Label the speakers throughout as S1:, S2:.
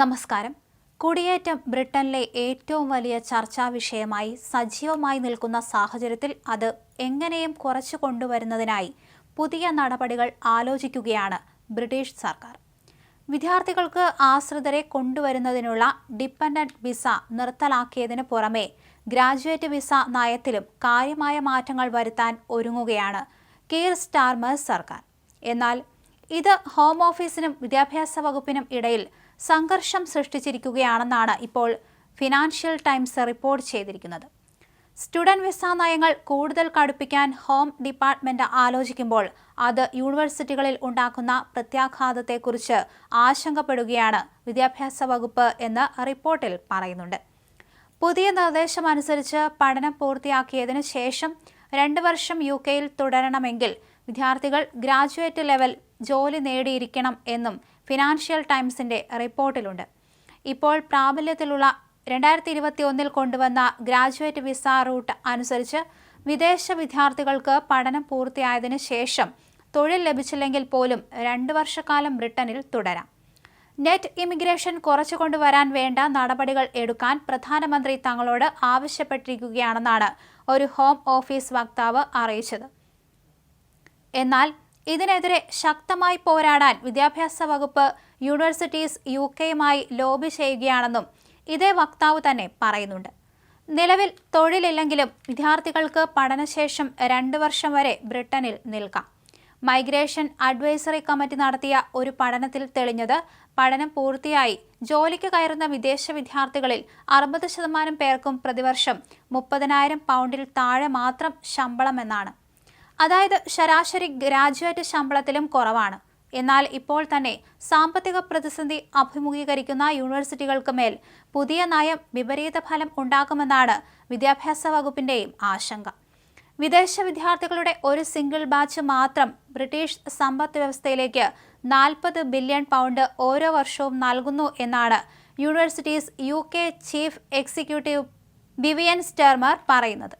S1: നമസ്കാരം. കുടിയേറ്റം ബ്രിട്ടനിലെ ഏറ്റവും വലിയ ചർച്ചാ വിഷയമായി സജീവമായി നിൽക്കുന്ന സാഹചര്യത്തിൽ അത് എങ്ങനെയും കുറച്ചു കൊണ്ടുവരുന്നതിനായി പുതിയ നടപടികൾ ആലോചിക്കുകയാണ് ബ്രിട്ടീഷ് സർക്കാർ. വിദ്യാർത്ഥികൾക്ക് ആശ്രിതരെ കൊണ്ടുവരുന്നതിനുള്ള ഡിപ്പെൻഡന്റ് വിസ നിർത്തലാക്കിയതിന് പുറമെ ഗ്രാജുവേറ്റ് വിസ നയത്തിലും കാര്യമായ മാറ്റങ്ങൾ വരുത്താൻ ഒരുങ്ങുകയാണ് കീർ സ്റ്റാർമർ സർക്കാർ. എന്നാൽ ഇത് ഹോം ഓഫീസിനും വിദ്യാഭ്യാസ വകുപ്പിനും ഇടയിൽ സംഘർഷം സൃഷ്ടിച്ചിരിക്കുകയാണെന്നാണ് ഇപ്പോൾ ഫിനാൻഷ്യൽ ടൈംസ് റിപ്പോർട്ട് ചെയ്തിരിക്കുന്നത്. സ്റ്റുഡന്റ് വിസ നയങ്ങൾ കൂടുതൽ കടുപ്പിക്കാൻ ഹോം ഡിപ്പാർട്ട്മെന്റ് ആലോചിക്കുമ്പോൾ അത് യൂണിവേഴ്സിറ്റികളിൽ ഉണ്ടാക്കുന്ന പ്രത്യാഘാതത്തെക്കുറിച്ച് ആശങ്കപ്പെടുകയാണ് വിദ്യാഭ്യാസ വകുപ്പ് എന്ന് റിപ്പോർട്ടിൽ പറയുന്നുണ്ട്. പുതിയ നിർദ്ദേശമനുസരിച്ച് പഠനം പൂർത്തിയാക്കിയതിനു ശേഷം രണ്ട് വർഷം യു കെയിൽ തുടരണമെങ്കിൽ വിദ്യാർത്ഥികൾ ഗ്രാജുവേറ്റ് ലെവൽ ജോലി നേടിയിരിക്കണം എന്നും ഫിനാൻഷ്യൽ ടൈംസിന്റെ റിപ്പോർട്ടിലുണ്ട്. ഇപ്പോൾ പ്രാബല്യത്തിലുള്ള രണ്ടായിരത്തി ഇരുപത്തി ഒന്നിൽ കൊണ്ടുവന്ന ഗ്രാജുവേറ്റ് വിസ റൂട്ട് അനുസരിച്ച് വിദേശ വിദ്യാർത്ഥികൾക്ക് പഠനം പൂർത്തിയായതിനു ശേഷം തൊഴിൽ ലഭിച്ചില്ലെങ്കിൽ പോലും രണ്ട് വർഷക്കാലം ബ്രിട്ടനിൽ തുടരാം. നെറ്റ് ഇമിഗ്രേഷൻ കുറച്ചുകൊണ്ടുവരാൻ വേണ്ട നടപടികൾ എടുക്കാൻ പ്രധാനമന്ത്രി തങ്ങളോട് ആവശ്യപ്പെട്ടിരിക്കുകയാണെന്നാണ് ഒരു ഹോം ഓഫീസ് വക്താവ് അറിയിച്ചത്. എന്നാൽ ഇതിനെതിരെ ശക്തമായി പോരാടാൻ വിദ്യാഭ്യാസ വകുപ്പ് യൂണിവേഴ്സിറ്റീസ് യു കെയുമായി ലോബി ചെയ്യുകയാണെന്നും ഇതേ വക്താവ് തന്നെ പറയുന്നുണ്ട്. നിലവിൽ തൊഴിലില്ലെങ്കിലും വിദ്യാർത്ഥികൾക്ക് പഠനശേഷം രണ്ട് വർഷം വരെ ബ്രിട്ടനിൽ നിൽക്കാം. മൈഗ്രേഷൻ അഡ്വൈസറി കമ്മിറ്റി നടത്തിയ ഒരു പഠനത്തിൽ തെളിഞ്ഞത് പഠനം പൂർത്തിയായി ജോലിക്ക് കയറുന്ന വിദേശ വിദ്യാർത്ഥികളിൽ അറുപത് ശതമാനം പേർക്കും പ്രതിവർഷം മുപ്പതിനായിരം പൗണ്ടിൽ താഴെ മാത്രം ശമ്പളമെന്നാണ്. അതായത് ശരാശരി ഗ്രാജുവേറ്റ് ശമ്പളത്തിലും കുറവാണ്. എന്നാൽ ഇപ്പോൾ തന്നെ സാമ്പത്തിക പ്രതിസന്ധി അഭിമുഖീകരിക്കുന്ന യൂണിവേഴ്സിറ്റികൾക്ക് മേൽ പുതിയ നയം വിപരീത ഫലം ഉണ്ടാക്കുമെന്നാണ് വിദ്യാഭ്യാസ വകുപ്പിന്റെയും ആശങ്ക. വിദേശ വിദ്യാർത്ഥികളുടെ ഒരു സിംഗിൾ ബാച്ച് മാത്രം ബ്രിട്ടീഷ് സമ്പദ് വ്യവസ്ഥയിലേക്ക് നാൽപ്പത് ബില്യൺ പൗണ്ട് ഓരോ വർഷവും നൽകുന്നു എന്നാണ് universities U K chief executive Vivienne Stern പറയുന്നത്.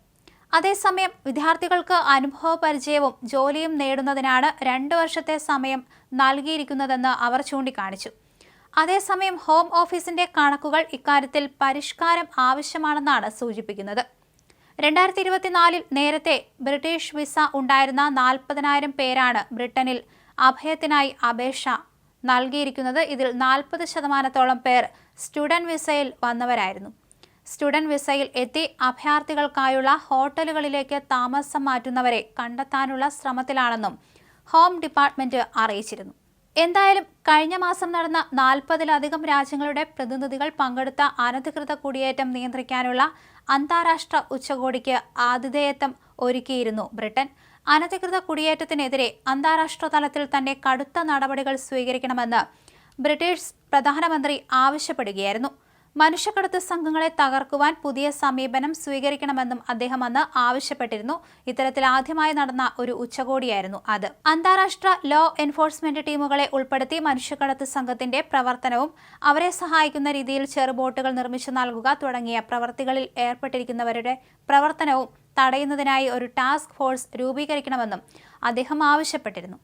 S1: അതേസമയം വിദ്യാർത്ഥികൾക്ക് അനുഭവ പരിചയവും ജോലിയും നേടുന്നതിനാണ് രണ്ട് വർഷത്തെ സമയം നൽകിയിരിക്കുന്നതെന്ന് അവർ ചൂണ്ടിക്കാണിച്ചു. അതേസമയം ഹോം ഓഫീസിന്റെ കണക്കുകൾ ഇക്കാര്യത്തിൽ പരിഷ്കാരം ആവശ്യമാണെന്നാണ് സൂചിപ്പിക്കുന്നത്. രണ്ടായിരത്തി ഇരുപത്തിനാലിൽ നേരത്തെ ബ്രിട്ടീഷ് വിസ ഉണ്ടായിരുന്ന നാൽപ്പതിനായിരം പേരാണ് ബ്രിട്ടനിൽ അഭയത്തിനായി അപേക്ഷ നൽകിയിരിക്കുന്നത്. ഇതിൽ നാൽപ്പത് ശതമാനത്തോളം പേർ സ്റ്റുഡന്റ് വിസയിൽ വന്നവരായിരുന്നു. സ്റ്റുഡന്റ് വിസയിൽ എത്തി അഭയാർത്ഥികൾക്കായുള്ള ഹോട്ടലുകളിലേക്ക് താമസം മാറ്റുന്നവരെ കണ്ടെത്താനുള്ള ശ്രമത്തിലാണെന്നും ഹോം ഡിപ്പാർട്ട്മെന്റ് അറിയിച്ചിരുന്നു. എന്തായാലും കഴിഞ്ഞ മാസം നടന്ന നാൽപ്പതിലധികം രാജ്യങ്ങളുടെ പ്രതിനിധികൾ പങ്കെടുത്ത അനധികൃത കുടിയേറ്റം നിയന്ത്രിക്കാനുള്ള അന്താരാഷ്ട്ര ഉച്ചകോടിക്ക് ആതിഥേയത്വം ഒരുക്കിയിരുന്നു ബ്രിട്ടൻ. അനധികൃത കുടിയേറ്റത്തിനെതിരെ അന്താരാഷ്ട്ര തലത്തിൽ തന്നെ കടുത്ത നടപടികൾ സ്വീകരിക്കണമെന്ന് ബ്രിട്ടീഷ് പ്രധാനമന്ത്രി ആവശ്യപ്പെടുകയായിരുന്നു. മനുഷ്യക്കടത്ത് സംഘങ്ങളെ തകർക്കുവാൻ പുതിയ സമീപനം സ്വീകരിക്കണമെന്നും അദ്ദേഹം അന്ന് ആവശ്യപ്പെട്ടിരുന്നു. ഇത്തരത്തിൽ ആദ്യമായി നടന്ന ഒരു ഉച്ചകോടിയായിരുന്നു അത്. അന്താരാഷ്ട്ര ലോ എൻഫോഴ്സ്മെന്റ് ടീമുകളെ ഉൾപ്പെടുത്തി മനുഷ്യക്കടത്ത് സംഘത്തിന്റെ പ്രവർത്തനവും അവരെ സഹായിക്കുന്ന രീതിയിൽ ചെറുബോട്ടുകൾ നിർമ്മിച്ചു നൽകുക തുടങ്ങിയ പ്രവർത്തികളിൽ ഏർപ്പെട്ടിരിക്കുന്നവരുടെ പ്രവർത്തനവും തടയുന്നതിനായി ഒരു ടാസ്ക് ഫോഴ്സ് രൂപീകരിക്കണമെന്നും അദ്ദേഹം ആവശ്യപ്പെട്ടിരുന്നു.